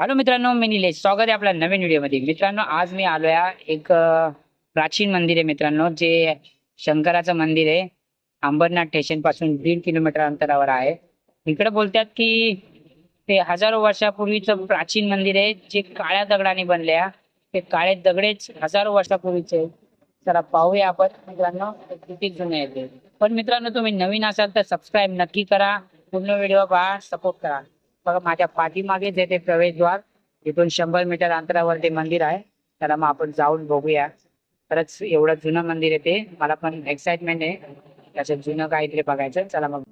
Hello मित्रांनो मी निलेश. स्वागत आहे आपल्या नवीन व्हिडिओमध्ये. मित्रांनो आज मी आलो आहे एक प्राचीन मंदिर आहे मित्रांनो जे शंकराचं मंदिर आहे. अंबरनाथ स्टेशनपासून दीड किलोमीटर अंतरावर आहे. इकडे बोलतात की ते हजारो वर्षापूर्वीचं प्राचीन मंदिर आहे जे काळ्या दगडाने बनले आहे ते काळे दगडेच हजारो वर्षापूर्वीचे जरा चला पाहूया आपण मित्रांनो किती जुने आहे ते. पण मित्रांनो तुम्ही नवीन असाल तर सबस्क्राईब नक्की करा. पूर्ण व्हिडिओ पहा सपोर्ट करा. बघा माझ्या पाठीमागेच येते प्रवेशद्वार इथून शंभर मीटर अंतरावर ते मंदिर आहे. त्याला मग आपण जाऊन बघूया. खरंच एवढं जुनं मंदिर आहे ते. मला पण एक्साइटमेंट आहे. त्याचं जुनं काहीतरी बघायचं. चला मग.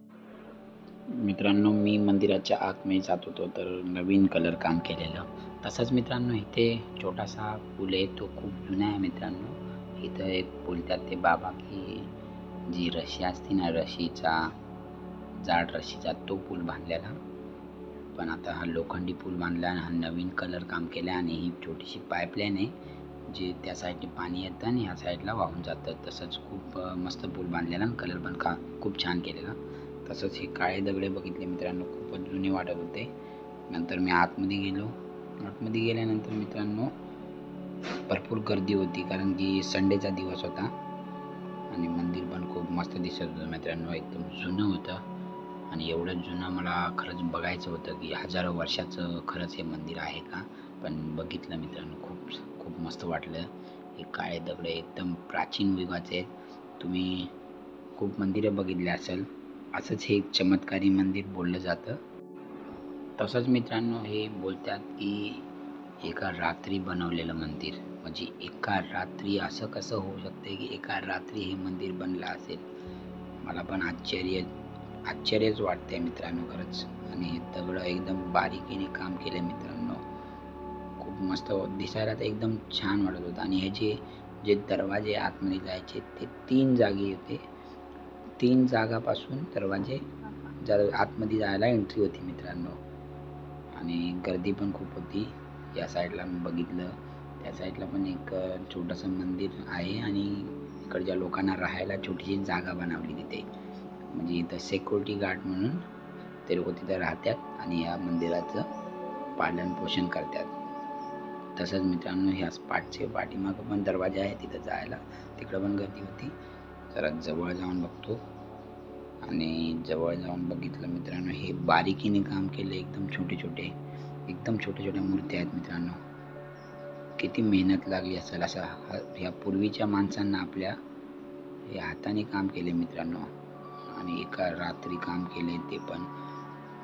मित्रांनो मी मंदिराच्या आतमध्ये जात होतो तर नवीन कलर काम केलेलं. तसंच मित्रांनो इथे छोटासा पूल आहे. तो खूप जुना आहे मित्रांनो. इथं एक बोलतात ते बाबा की जी रशी असते ना रशीचा जाड रशीचा तो पूल बांधलेला. पण आता हा लोखंडी पूल बांधला आणि हा नवीन कलर काम केला आणि ही छोटीशी पाईपलाईन आहे जे त्या साईडने पाणी येतं आणि ह्या साईडला वाहून जातं. तसंच खूप मस्त पूल बांधलेला आणि कलर पण का खूप छान केलेला. तसंच हे काळे दगडे बघितले मित्रांनो खूपच जुने वाटत होते. नंतर मी आतमध्ये गेलो. आतमध्ये गेल्यानंतर मित्रांनो भरपूर गर्दी होती कारण की संडेचा दिवस होता. आणि मंदिर पण खूप मस्त दिसत होतं मित्रांनो एकदम जुनं होतं. आणि एवढं जुनं मला खरंच बघायचं होतं की हजारो वर्षाचं खरंच हे मंदिर आहे का? पण बघितलं मित्रांनो खूप खूप मस्त वाटलं. हे काळे दगडे एकदम प्राचीन युगाचे आहेत. तुम्ही खूप मंदिरं बघितली असेल. असंच हे एक चमत्कारी मंदिर बोललं जातं. तसंच मित्रांनो हे बोलतात की एका रात्री बनवलेलं मंदिर. म्हणजे एका रात्री असं कसं होऊ शकते की एका रात्री हे मंदिर बनलं असेल? मला पण आश्चर्य आश्चर्यच वाटते मित्रांनो खरंच. आणि दगडं एकदम बारीकीने काम केलं मित्रांनो. खूप मस्त दिसायला तर एकदम छान वाटत होतं. आणि ह्याचे जे दरवाजे आतमध्ये जायचे ते तीन जागी होते. तीन जागापासून दरवाजे जर आतमध्ये जायला एंट्री होती मित्रांनो. आणि गर्दी पण खूप होती. या साईडला मी बघितलं. त्या साईडला पण एक छोटंसं मंदिर आहे आणि इकडच्या लोकांना राहायला छोटीशी जागा बनवली तिथे. म्हणजे इथं सेक्युरिटी गार्ड म्हणून ते लोक तिथं राहतात आणि या मंदिराचं पालन पोषण करतात तसंच मित्रांनो ह्या पाठचे पाठीमागं पण दरवाजा आहे तिथं जायला. तिकडं पण गर्दी होती. जरा जवळ जाऊन बघतो. आणि जवळ जाऊन बघितलं मित्रांनो हे बारीकीने काम केलं. एकदम छोटे छोटे एकदम छोट्या छोट्या मूर्त्या आहेत मित्रांनो. किती मेहनत लागली असेल असा ह्या पूर्वीच्या माणसांना आपल्या हे हाताने काम केले मित्रांनो. आणि एका रात्री काम केले ते पण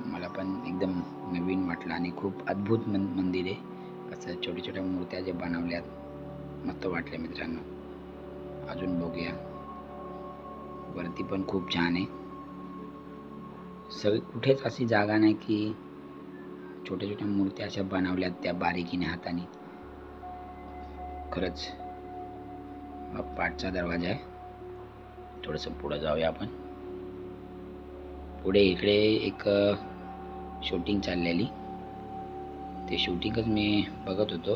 मला पण एकदम नवीन वाटलं आणि खूप अद्भुत मन मंदिर आहे. असं छोट्या छोट्या मूर्त्या ज्या बनवल्यात मस्त वाटले मित्रांनो. अजून बघूया. वरती पण खूप छान आहे. सगळी कुठेच अशी जागा नाही की छोट्या छोट्या मूर्त्या अशा बनवल्यात त्या बारीकीने हाताने. खरंच हा पाठचा दरवाजा आहे. थोडंसं पुढं जाऊया आपण. पुढे इकडे एक शूटिंग चाललेली. ते शूटिंगच मी बघत होतो.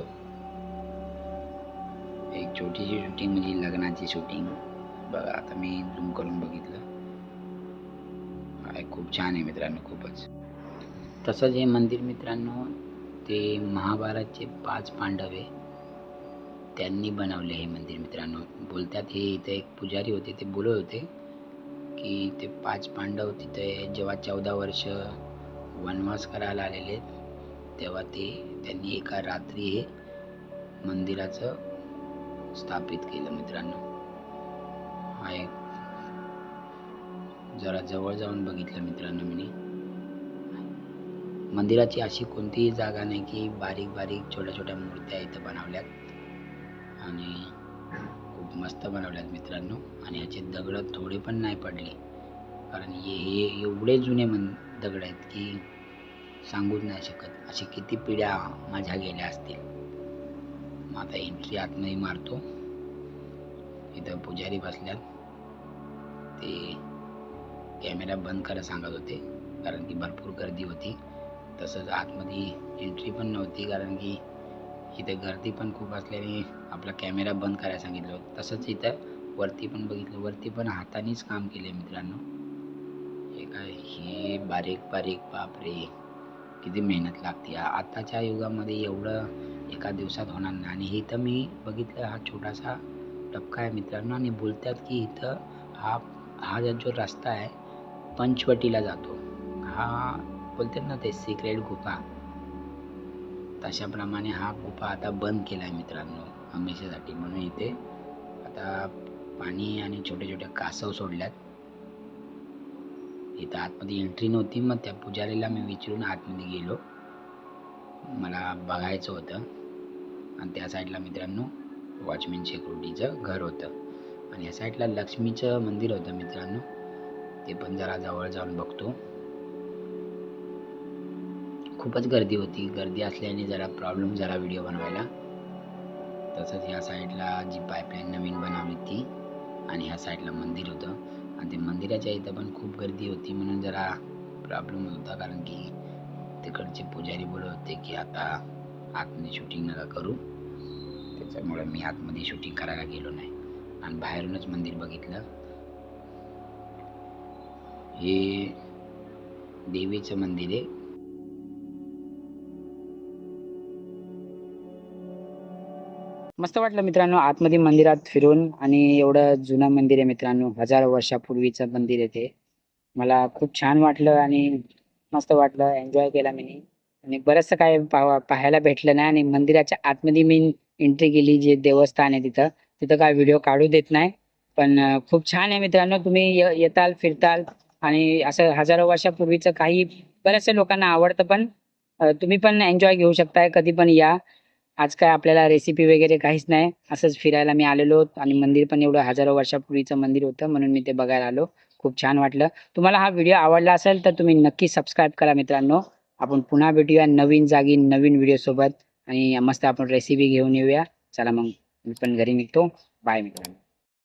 एक छोटीशी शूटिंग म्हणजे लग्नाची शूटिंग बघा आता मी झूम करून बघितलं. आहे खूप छान आहे मित्रांनो खूपच. तसंच हे मंदिर मित्रांनो ते महाभारतचे पाच पांडवे त्यांनी बनवले हे मंदिर मित्रांनो. बोलतात हे इथे एक पुजारी होते ते बोलत होते. की ते पाच पांडव तिथे जेव्हा चौदा वर्ष वनवास करायला आलेले तेव्हा ते त्यांनी एका रात्री हे मंदिराचं स्थापित केलं मित्रांनो. हा एक जरा जवळ जाऊन बघितलं मित्रांनो मी. मंदिराची अशी कोणतीही जागा नाही की बारीक बारीक छोट्या छोट्या मूर्त्या इथं बनवल्यात. आणि खूप मस्त बनवल्यात मित्रांनो. आणि ह्याचे दगड थोडे पण नाही पडले. कारण हे हे एवढे जुने मन दगड आहेत की सांगूच नाही शकत. असे किती पिढ्या माझ्या गेल्या असतील. मग आता एंट्री आतमध्ये मारतो. इथं पुजारी बसल्यात. ते कॅमेरा बंद करा सांगत होते. कारण की भरपूर गर्दी होती. तसंच आतमध्ये एंट्री पण नव्हती. कारण की इथे गर्दी पण खूप असल्याने आपला कॅमेरा बंद करायला सांगितलं. होतं तसंच इथं वरती पण बघितलं. वरती पण हातानेच काम केले मित्रांनो. हे काय? हे बारीक बारीक बापरे. किती मेहनत लागते. आताच्या युगामध्ये एवढं एका दिवसात होणार नाही. आणि इथं मी बघितलं हा छोटासा टपका आहे मित्रांनो. आणि बोलतात की इथं हा हा जो रस्ता आहे पंचवटीला जातो. हा बोलतात ना ते सिक्रेट गुफा. तशाप्रमाणे हा गुफा आता बंद केला आहे मित्रांनो. हमेशासाठी म्हणून इथे. आता पाणी आणि छोटे छोटे कासव सोडल्यात. इथं आतमध्ये एंट्री नव्हती मग त्या पुजारीला मी विचारून आतमध्ये गेलो. मला बघायचं होतं. आणि त्या साईडला मित्रांनो वॉचमॅन सेक्युरिटीचं घर होतं. आणि या साईडला लक्ष्मीचं मंदिर होतं मित्रांनो. ते पण जरा जवळ जाऊन बघतो. खूपच गर्दी होती. गर्दी असल्याने जरा प्रॉब्लेम झाला व्हिडिओ बनवायला. तसंच ह्या साईडला जी पाईपलाईन नवीन बनवली ती आणि ह्या साईडला मंदिर होतं. आणि ते मंदिराच्या इथं पण खूप गर्दी होती म्हणून जरा प्रॉब्लेम होता कारण की तिकडचे पुजारी बोलत होते की आता आतमध्ये शूटिंग नका करू. त्याच्यामुळे मी आतमध्ये शूटिंग करायला गेलो नाही. आणि बाहेरूनच मंदिर बघितलं. हे देवीचं मंदिर आहे. मस्त वाटलं मित्रांनो आतमध्ये मंदिरात फिरून आणि एवढं जुनं मंदिर आहे मित्रांनो हजारो वर्षापूर्वीचं मंदिर आहे ते. मला खूप छान वाटलं आणि मस्त वाटलं एन्जॉय केला मी. आणि बरंचसं काय पाहायला भेटलं नाही आणि मंदिराच्या आतमध्ये मी एंट्री केली जे देवस्थान आहे तिथं तिथं काय व्हिडिओ काढू देत नाही. पण खूप छान आहे मित्रांनो तुम्ही येताल फिरताल आणि असं हजारो वर्षापूर्वीचं काही बऱ्याचशा लोकांना आवडतं पण तुम्ही पण एन्जॉय घेऊ शकताय कधी पण या. आज काय आपल्याला रेसिपी वगैरे काहीच नाही. असंच फिरायला मी आलेलो आणि मंदिर पण एवढं हजारो वर्षापूर्वीचं मंदिर होतं म्हणून मी ते बघायला आलो. खूप छान वाटलं. तुम्हाला हा व्हिडिओ आवडला असेल तर तुम्ही नक्की सबस्क्राईब करा मित्रांनो. आपण पुन्हा भेटूया नवीन जागी नवीन व्हिडिओसोबत आणि मस्त आपण रेसिपी घेऊन येऊया. चला मग मी पण घरी निघतो. बाय मित्रांनो.